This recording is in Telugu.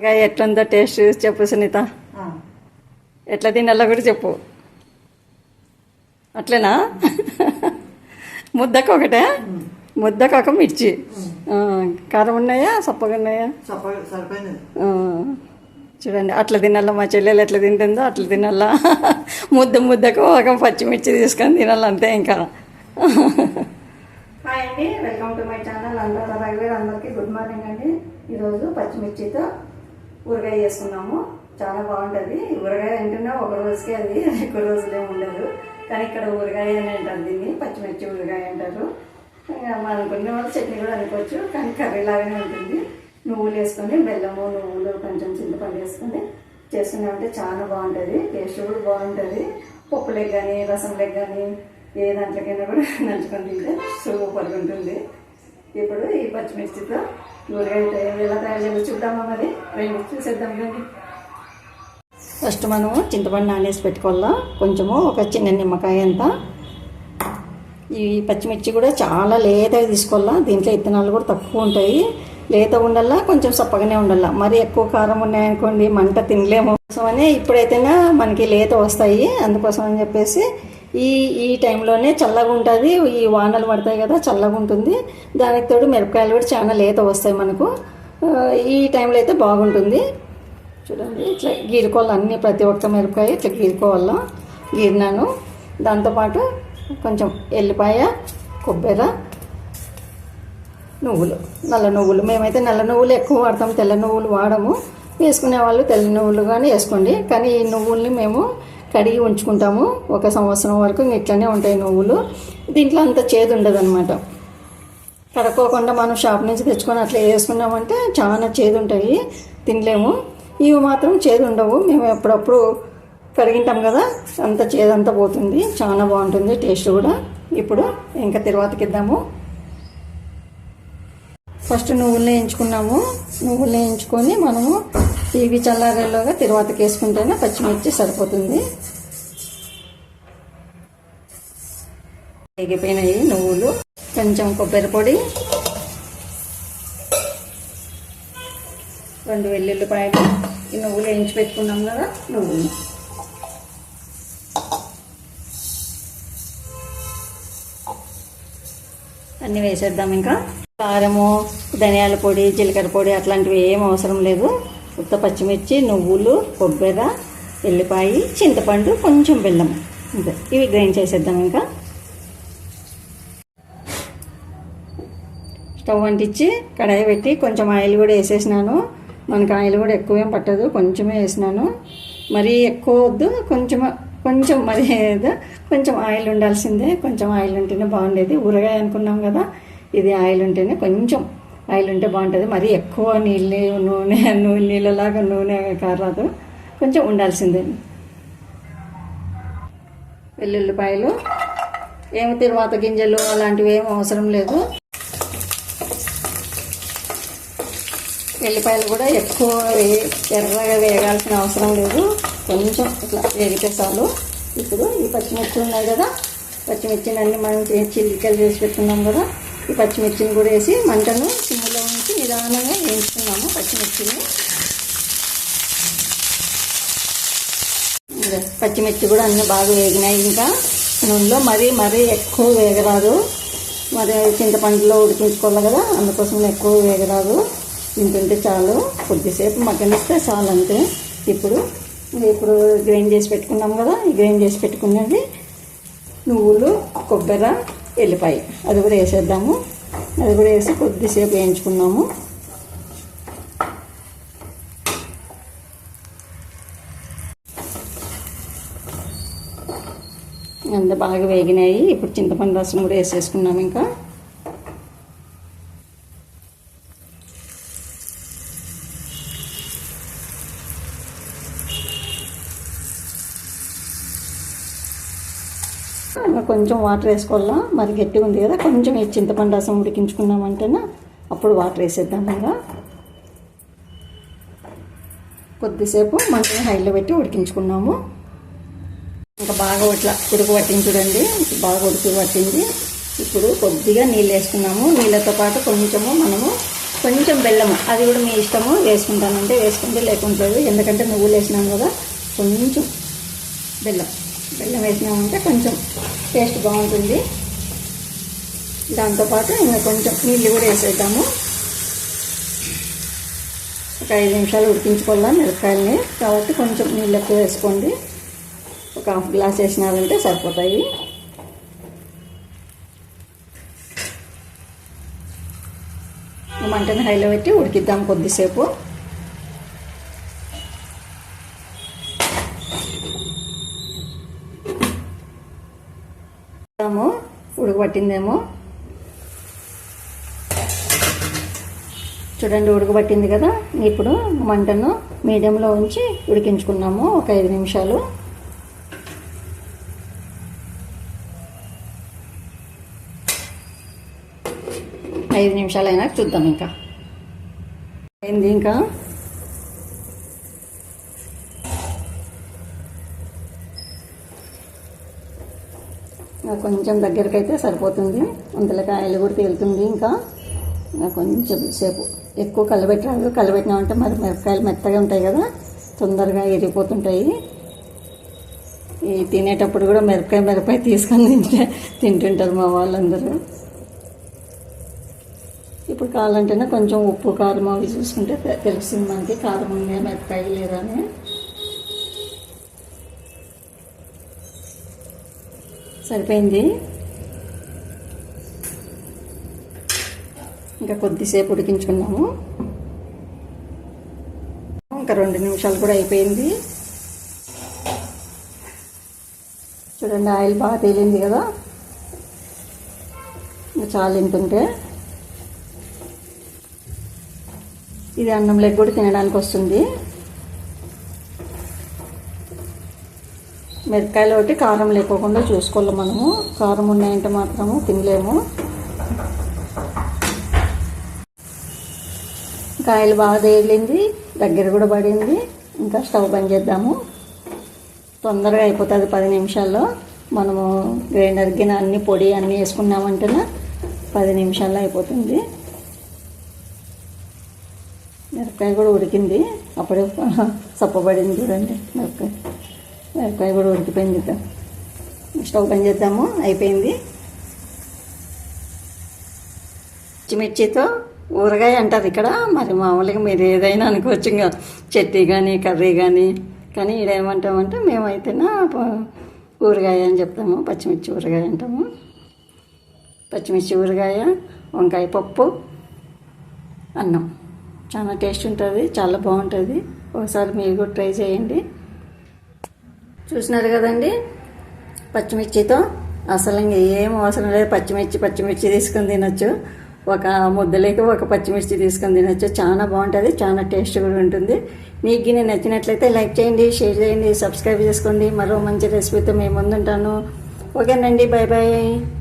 ఇంకా ఎట్లుందో టేస్ట్ చెప్పు సునీత. ఎట్లా తినాలో కూడా చెప్పు. అట్లేనా? ముద్దకు ఒకటే? ముద్దకు ఒక మిర్చి. కారం ఉన్నాయా? సప్పగా ఉన్నాయా? చూడండి అట్లా తినాలా? మా చెల్లెలు ఎట్లా తింటుందో అట్లా తినాలా? ముద్ద ముద్దకు ఒక పచ్చిమిర్చి తీసుకొని తినాలి అంతే ఇంకా. హాయ్ అండి వెల్కమ్ టు మై ఛానల్. అందరూ రఘువీర్ అందరికీ గుడ్ మార్నింగ్ అండి. ఈరోజు పచ్చిమిర్చితో ఊరగాయ చేసుకున్నాము. చాలా బాగుంటుంది. ఊరగాయ అంటేనే ఒక రోజుకి అది ఎక్కువ రోజులే ఉండదు. కానీ ఇక్కడ ఊరగాయ అని అంటారు దీన్ని పచ్చిమిర్చి ఊరగాయ అంటారు. ఇంకా అనుకునే వాళ్ళు చట్నీ కూడా అనుకోవచ్చు కానీ కర్రీ లాగానే ఉంటుంది. నువ్వులు వేసుకొని బెల్లము నువ్వులు కొంచెం చింతపండు వేసుకొని చేసుకున్నామంటే చాలా బాగుంటుంది. టేస్ట్ కూడా బాగుంటుంది. పప్పులకు కానీ రసంలకు కానీ ఏ దాంట్లోకైనా కూడా నంచుకొని తింటే సూపర్గా ఉంటుంది. ఇప్పుడు ఈ పచ్చిమిర్చితో ఎలా తయారు చేయాలో చూద్దామా మరి? చూసేద్దాం ఫస్ట్ మనము చింతపండు నానేసి పెట్టుకోవాలా? కొంచెము ఒక చిన్న నిమ్మకాయ అంత. ఈ పచ్చిమిర్చి కూడా చాలా లేతగా తీసుకోవాలా? దీంట్లో ఇత్తనాలు కూడా తక్కువ ఉంటాయి. లేత ఉండాలా? కొంచెం సప్పగానే ఉండాలా? మరి ఎక్కువ కారం ఉన్నాయనుకోండి మంట తినలేము. కోసమని ఇప్పుడైతేనే మనకి లేత వస్తాయి. అందుకోసం అని చెప్పేసి ఈ ఈ టైంలోనే చల్లగా ఉంటుంది. ఈ వానలు పడతాయి కదా చల్లగా ఉంటుంది. దానికి తోడు మిరపకాయలు కూడా చాలా లేత వస్తాయి మనకు. ఈ టైంలో అయితే బాగుంటుంది. చూడండి ఇట్లా గీరుకోవాలి అన్ని ప్రతి ఒక్క మిరపకాయ ఇట్లా గీరుకోవాలా. గీరినాను. దాంతోపాటు కొంచెం ఎల్లిపాయ కొబ్బరి నువ్వులు. నల్ల నువ్వులు. మేమైతే నల్ల నువ్వులు ఎక్కువ వాడతాం. తెల్ల నువ్వులు వాడము. వేసుకునే వాళ్ళు తెల్ల నువ్వులు కానీ వేసుకోండి. కానీ ఈ నువ్వుల్ని మేము కడిగి ఉంచుకుంటాము. ఒక సంవత్సరం వరకు ఇట్లనే ఉంటాయి నువ్వులు. దీంట్లో అంత చేదు ఉండదు అనమాట కడుక్కోకుండా మనం షాప్ నుంచి తెచ్చుకొని అట్లా వేసుకున్నామంటే చాలా చేదు ఉంటాయి. తినలేము. ఇవి మాత్రం చేదు ఉండవు. మేము ఎప్పుడప్పుడు కడిగింటాం కదా అంత చేదంతా పోతుంది. చాలా బాగుంటుంది టేస్ట్ కూడా. ఇప్పుడు ఇంకా తర్వాతకిద్దాము ఫస్ట్ నువ్వులు వేయించుకున్నాము నువ్వులు వేయించుకొని మనము ఇవి చల్లారేలోగా తిరువాతకి వేసుకుంటేనే పచ్చిమిర్చి సరిపోతుంది. ఎగిపోయినాయి నువ్వులు కొంచెం కొబ్బరి పొడి రెండు వెల్లుల్లిపాయలు ఈ నువ్వులు వేయించి పెట్టుకున్నాం కదా నువ్వులు. అన్నీ వేసేద్దాం ఇంకా. కారము ధనియాల పొడి జీలకర్ర పొడి అట్లాంటివి ఏం అవసరం లేదు. ఉత్త పచ్చిమిర్చి నువ్వులు కొబ్బెర ఎల్లిపాయ చింతపండు కొంచెం బెల్లం. అంతే. ఇవి గ్రైండ్ చేసేద్దాం ఇంకా. స్టవ్ అంటించి కడాయి పెట్టి కొంచెం ఆయిల్ కూడా వేసేసినాను. మనకు ఆయిల్ కూడా ఎక్కువ ఏం పట్టదు కొంచెమే వేసినాను. మరీ ఎక్కువ వద్దు కొంచెం కొంచెం మరి కొంచెం ఆయిల్ ఉండాల్సిందే. కొంచెం ఆయిల్ ఉంటేనే బాగుండేది. ఊరగాయ అనుకున్నాం కదా ఇది ఆయిల్ ఉంటేనే కొంచెం ఆయిల్ ఉంటే బాగుంటుంది. మరీ ఎక్కువ నీళ్ళు నూనె నూనె నీళ్ళలాగా నూనె కారాదు కొంచెం ఉండాల్సిందే. వెల్లుల్లిపాయలు ఏమి తిరువాత గింజలు అలాంటివి ఏం అవసరం లేదు. ఎల్లిపాయలు కూడా ఎక్కువ వే- ఎర్రగా వేగాల్సిన అవసరం లేదు. కొంచెం ఇట్లా వేగితే చాలు. ఇప్పుడు ఈ పచ్చిమిర్చి ఉన్నాయి కదా. పచ్చిమిర్చిని అన్నీ మనం చిల్లికలు చేసి పెట్టుకున్నాం కదా. ఈ పచ్చిమిర్చిని కూడా వేసి మంటను సిమ్లో ఉంచి నిదానంగా వేయించుకున్నాము పచ్చిమిర్చిని. పచ్చిమిర్చి కూడా అన్నీ బాగా వేగినాయి ఇంకా. నూనెలో మరీ మరీ ఎక్కువ వేగరాదు. మరి చింతపండులో ఉడికించుకోవాలి కదా అందుకోసం ఎక్కువ వేగరాదు. తింటుంటే చాలు. కొద్దిసేపు మగ్గనిస్తే చాలు అంతే. ఇప్పుడు ఇప్పుడు గ్రైండ్ చేసి పెట్టుకున్నాం కదా ఈ గ్రైండ్ చేసి పెట్టుకున్నది నువ్వులు కొబ్బరి ఎల్లిపాయ. అది కూడా వేసేద్దాము. అది కూడా వేసి కొద్దిసేపు వేయించుకున్నాము. అంత బాగా వేగినాయి. ఇప్పుడు చింతపండు రసం కూడా వేసేసుకున్నాం ఇంకా ఇంకా కొంచెం వాటర్ వేసుకోవాలా? మరి గట్టిగా ఉంది కదా కొంచెం ఈ చింతపండు రసం ఉడికించుకున్నామంటేనా అప్పుడు వాటర్ వేసేద్దాం ఇంకా కొద్దిసేపు మంటని హైలో పెట్టి ఉడికించుకున్నాము. ఇంకా బాగా ఇట్లా ఉడుకు పట్టింది చూడండి. బాగా ఉడికి పట్టింది. ఇప్పుడు కొద్దిగా నీళ్ళు వేసుకున్నాము. నీళ్ళతో పాటు కొంచెము మనము కొంచెం బెల్లము. అది కూడా మీ ఇష్టము. వేసుకుంటానంటే వేసుకుంటే లేకుంటుంది. ఎందుకంటే నువ్వులు వేసినాం కదా కొంచెం బెల్లం. బెల్లం వేసినామంటే కొంచెం టేస్ట్ బాగుంటుంది. దాంతోపాటు ఇంకా కొంచెం నీళ్ళు కూడా వేసేద్దాము. ఒక ఐదు నిమిషాలు ఉడికించుకోవాలా మిరపకాయలని. కాబట్టి కొంచెం నీళ్ళు ఎక్కువ వేసుకోండి. ఒక హాఫ్ గ్లాస్ వేసినారంటే సరిపోతాయి. మంటని హైలో పెట్టి ఉడికిద్దాం కొద్దిసేపు. ఉడకబట్టిందేమో. చూడండి ఉడకబట్టింది కదా. ఇప్పుడు మంటను మీడియంలో ఉంచి ఉడికించుకున్నాము ఒక ఐదు నిమిషాలు. ఐదు నిమిషాలు అయినాక చూద్దాం ఇంకా. అయింది ఇంకా? కొంచెం దగ్గరికి అయితే సరిపోతుంది. అందులోకి కూడా తేలుతుంది ఇంకా. కొంచెం సేపు. ఎక్కువ కలబెట్టరాదు. కలబెట్టినామంటే మరి మిరపకాయలు మెత్తగా ఉంటాయి కదా. తొందరగా ఎరిగిపోతుంటాయి ఈ తినేటప్పుడు కూడా మిరపకాయ మిరపకాయ తీసుకొని తింటే తింటుంటారు మా వాళ్ళందరూ. ఇప్పుడు కావాలంటేనే కొంచెం ఉప్పు కారం అవి చూసుకుంటే తెలుస్తుంది మనకి. కారం ఉందా మిరపకాయ లేదా అని. సరిపోయింది. ఇంకా కొద్దిసేపు ఉడికించుకున్నాము. ఇంకా రెండు నిమిషాలు కూడా అయిపోయింది. చూడండి ఆయిల్ బాగా తేలింది కదా. ఇంకా చాలు ఇంతుంటే ఇది అన్నంలోకి కూడా తినడానికి వస్తుంది. మిరపకాయలు ఒకటి కారం లేకోకుండా చూసుకోవాలి మనము. కారం ఉన్నాయంటే మాత్రము తినలేము. కాయలు బాగా తేలింది దగ్గర కూడా పడింది. ఇంకా స్టవ్ బంద్ చేద్దాము. తొందరగా అయిపోతుంది పది నిమిషాల్లో. మనము గ్రైండర్ గిన్నె అన్ని పొడి అన్నీ వేసుకున్నామంటున్నా పది నిమిషాల్లో అయిపోతుంది. మిరపకాయ కూడా ఉడికింది. అప్పుడే సప్పబడింది చూడండి మిరపకాయ. మిరపకాయ కూడా ఉడికిపోయింది ఇక. స్టవ్ పని చేద్దాము అయిపోయింది. పచ్చిమిర్చితో ఊరగాయ అంటారు ఇక్కడ. మరి మామూలుగా మీరు ఏదైనా అనుకోవచ్చు ఇంకా చట్నీ కానీ కర్రీ కానీ కానీ ఇక్కడ ఏమంటామంటే మేమైతేనా ఊరగాయ అని చెప్తాము పచ్చిమిర్చి ఊరగాయ అంటాము. పచ్చిమిర్చి ఊరగాయ వంకాయ పప్పు అన్నం. చాలా టేస్ట్ ఉంటుంది చాలా బాగుంటుంది. ఒకసారి మీరు కూడా ట్రై చేయండి. చూసినారు కదండి? పచ్చిమిర్చితో. అసలు ఏం అవసరం లేదు. పచ్చిమిర్చి పచ్చిమిర్చి తీసుకొని తినొచ్చు. ఒక ముద్దలేక ఒక పచ్చిమిర్చి తీసుకొని తినొచ్చు. చాలా బాగుంటుంది. చాలా టేస్ట్ కూడా ఉంటుంది. మీకు నేను నచ్చినట్లయితే లైక్ చేయండి షేర్ చేయండి సబ్స్క్రైబ్ చేసుకోండి. మరో మంచి రెసిపీతో మేము ముందుంటాను. ఓకేనండి. Bye bye